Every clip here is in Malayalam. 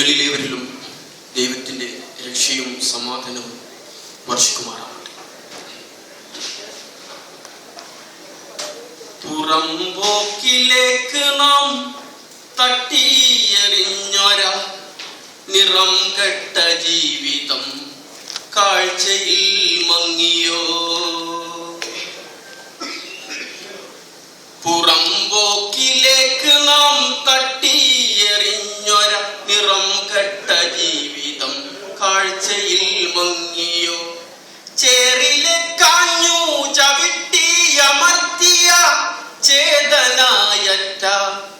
നിങ്ങളിലേവരിലും ദൈവത്തിന്റെ രക്ഷയും സമാധാനവും വർഷിക്കുമാറാവട്ടെ. പുറംപോക്കിലേക്ക് നാം തട്ടിയെറിഞ്ഞൊര നിറം കെട്ട ജീവിതം കാഴ്ചയിൽ മങ്ങിയോ? പുറംപോക്കിലേക്ക്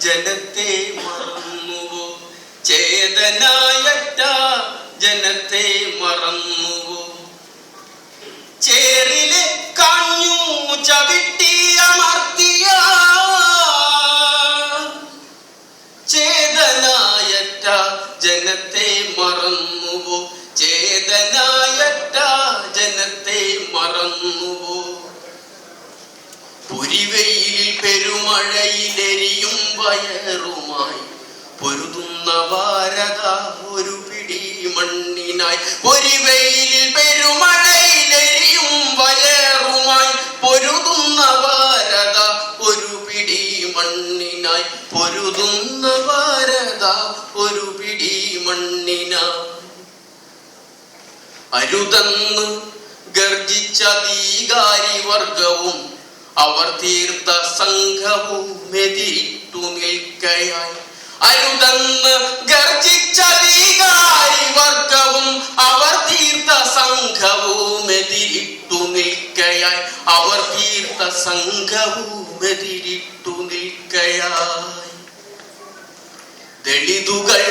ജനത്തെ മറന്നുവോ? ചേതനായറ്റ ജനത്തെ മറന്നുവോ? ചേറിലെ കാഞ്ഞു ചവിട്ടിയമർത്തിയ പെരുമഴയിലെരിയും വയറുമായി പൊരുതുന്ന ഭാരത ഒരു പിടി മണ്ണിനായി. ഒരു വെയിലിൽ പെരുമഴയിലെരിയും വയറുമായി പൊരുതുന്ന ഭാരത ഒരു പിടി മണ്ണിനായി. പൊരുതുന്ന ഭാരത ഒരു പിടി മണ്ണിനായി. അരുതെന്ന് ഗർജിച്ചതീകാരി വർഗവും അവർ തീർത്ത സംഘവും എതിരിട്ടു നിൽക്കയായി. അരുതെന്ന് ഗർജിച്ചതീകാരി വർഗവും അവർ തീർത്ത സംഘവും എതിരിട്ടു നിൽക്കയായി. അവർ തീർത്ത സംഘവും എതിരിട്ടു നിൽക്കയായി. ദളിതുകൾ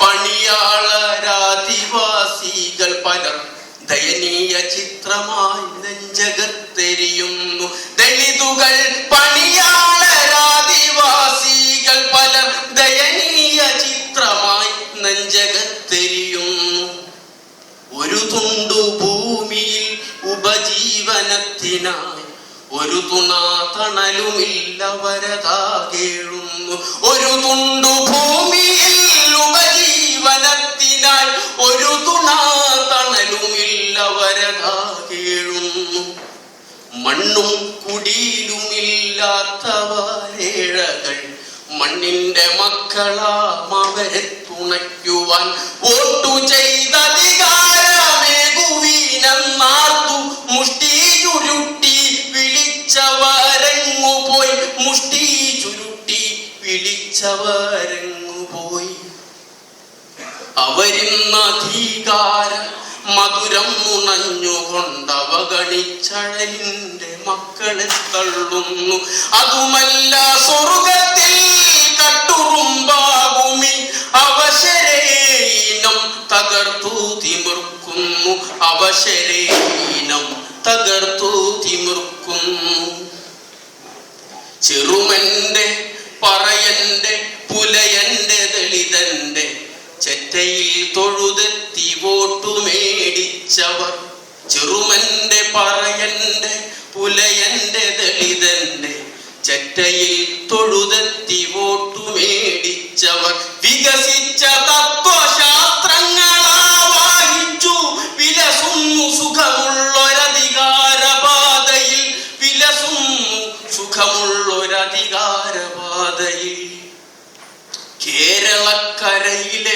പണിയാളരാദിവാസികൾ പലർ ദയനീയ ചിത്രമായി നെഞ്ചകത്തെരിയുന്നു. ദളിതുകൾ പണിയാളരാദിവാസികൾ പലർ ദയനീയ ചിത്രമായി നെഞ്ചകത്തെരിയുന്നു ഒരു തുണ്ടു ഭൂമിയിൽ ഉപജീവനത്തിനായി ഒരു തുണാതണലുമില്ലവരതാ കേഴുന്നു. ഒരു തുണ്ടു ഭൂമിയിൽ ഉപജീവനത്തിനായി ഒരു തുണാതണലുമില്ലവരതാ കേഴുന്നു. മണ്ണും കുടിയിലുമില്ലാത്തവരേഴകൾ മണ്ണിന്റെ മക്കളാം അവരെ തുണയ്ക്കുവാൻ വോട്ടു ചെയ്തധികാരമേകുവീനെന്നാർത്തു മുഷ്ടി ചുരുട്ടി പോയി മുഷ്ടി ചുരുട്ടി അവരിന്നധികാര മധുരം മുണഞ്ഞുകൊണ്ടവഗണിച്ചഴലിന്റെ മക്കളെ തള്ളുന്നു. അതുമല്ല സ്വർഗത്തിൽ കട്ടുറുമ്പാകുമി അവശരേനം തകർത്തു തിമിർക്കുന്നു. അവശരേനം തകർത്തു തിമിർക്കുന്നു. ചെറുമന്റെ പറയന്റെ പുലയന്റെ ദളിതന്റെ ചെറ്റയിൽ തൊഴുതെത്തി വോട്ടു മേടിച്ചവർ ചെറുമന്റെ പറയന്റെ പുലയന്റെ ദളിതന്റെ. ചറ്റയിൽ തൊഴുതെത്തി വോട്ടു മേടിച്ചവർ വികസിച്ച കേരളക്കരയിലെ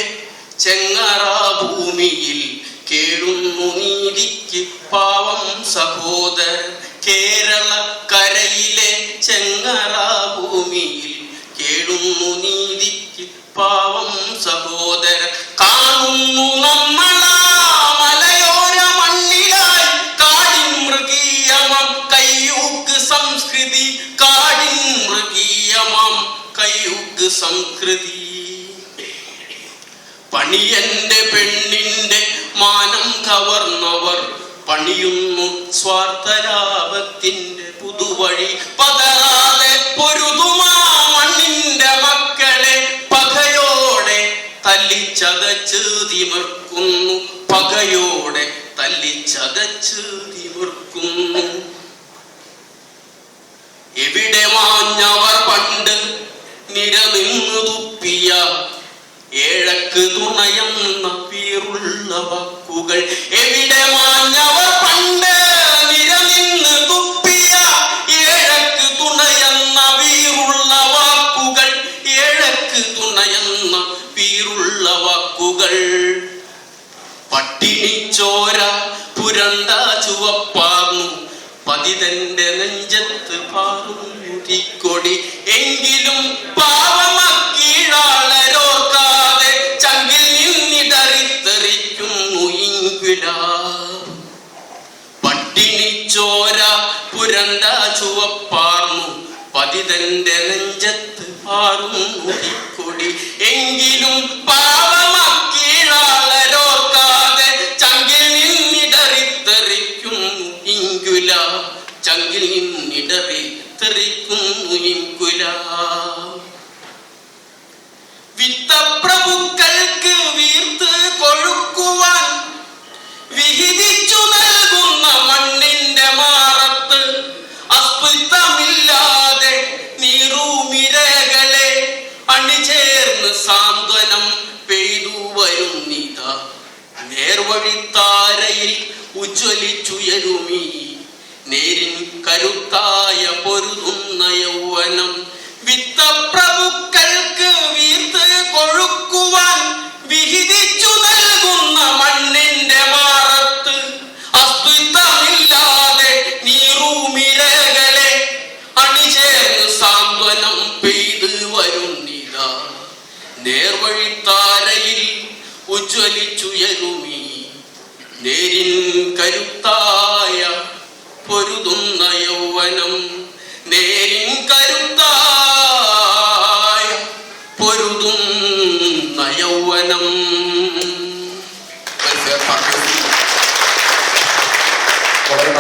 ചെങ്ങറ ഭൂമിയിൽ കേഴുന്നു നീതിക്ക് പാവം സഹോദരൻ. കേരളക്കരയിലെ ചെങ്ങറ ഭൂമിയിൽ കേഴുന്നു നീതിക്ക് പാവം സഹോദരൻ. കാണുന്നു നമ്മൾ മണ്ണിലായി കാടിൻ മൃഗീയമം സംസ്കൃതി. കാടിൻ മൃഗീയമം കയ്യൂക്ക് സംസ്കൃതി. പണിയന്റെ പെണ്ണിന്റെ മാനം കവർന്നവർ പണിയുന്നു സ്വാർത്ഥലാഭത്തിന്റെ പുതുവഴി. പതറാതെ പൊരുതുമാ മണ്ണിന്റെ മക്കളെ. പകയോടെ തല്ലിച്ചതച്ച് തിമിർക്കുന്നു. പകയോടെ തല്ലിച്ചതച്ച് തിമിർക്കുന്നു. എവിടെ മാഞ്ഞവർ പണ്ട് നിരനിന്നു തുപ്പിയ ഏഴക്ക് തുണയുന്ന വീറുള്ള എവിടെ മാഞ്ഞവർ പണ്ട് നിരനിന്ന് തുപ്പിയ ഏഴക്ക് തുണയെന്ന വീറുള്ള വാക്കുകൾ. ഏഴക്ക് തുണയെന്ന വീറുള്ള വാക്കുകൾ. പട്ടിണിച്ചോര പുരണ്ട ചുവപ്പാർന്നു. പതിതന്റെ നെഞ്ചത്ത് പാറുമുതിക്കൊടി എങ്കിലും പതിതന്റെ നെഞ്ചത്ത് പാറുമുതിക്കൊടി എങ്കിലും പാവമക്കീഴാളരോർക്കാതെ ചങ്കിൽ നിന്നിടറിത്തെറിക്കുന്നു ഇങ്കുല. ചങ്കിൽ നിന്നിടറിത്തെറിക്കുന്നു ഇങ്കുല. വിത്തപ്രഭുക്കൾക്ക് സാന്ത്വനം പെയ്തു വരുന്നിത നേർവഴിത്താരയിൽ ഉജ്ജ്വലിച്ചുയരുമീ. നേരിൻ കരുത്തായ പൊരുതുന്ന യൗവനം ഉജ്ജ്വലിച്ചുയരുമീ നേരിൻ കരുത്തായ പൊരുതുന്ന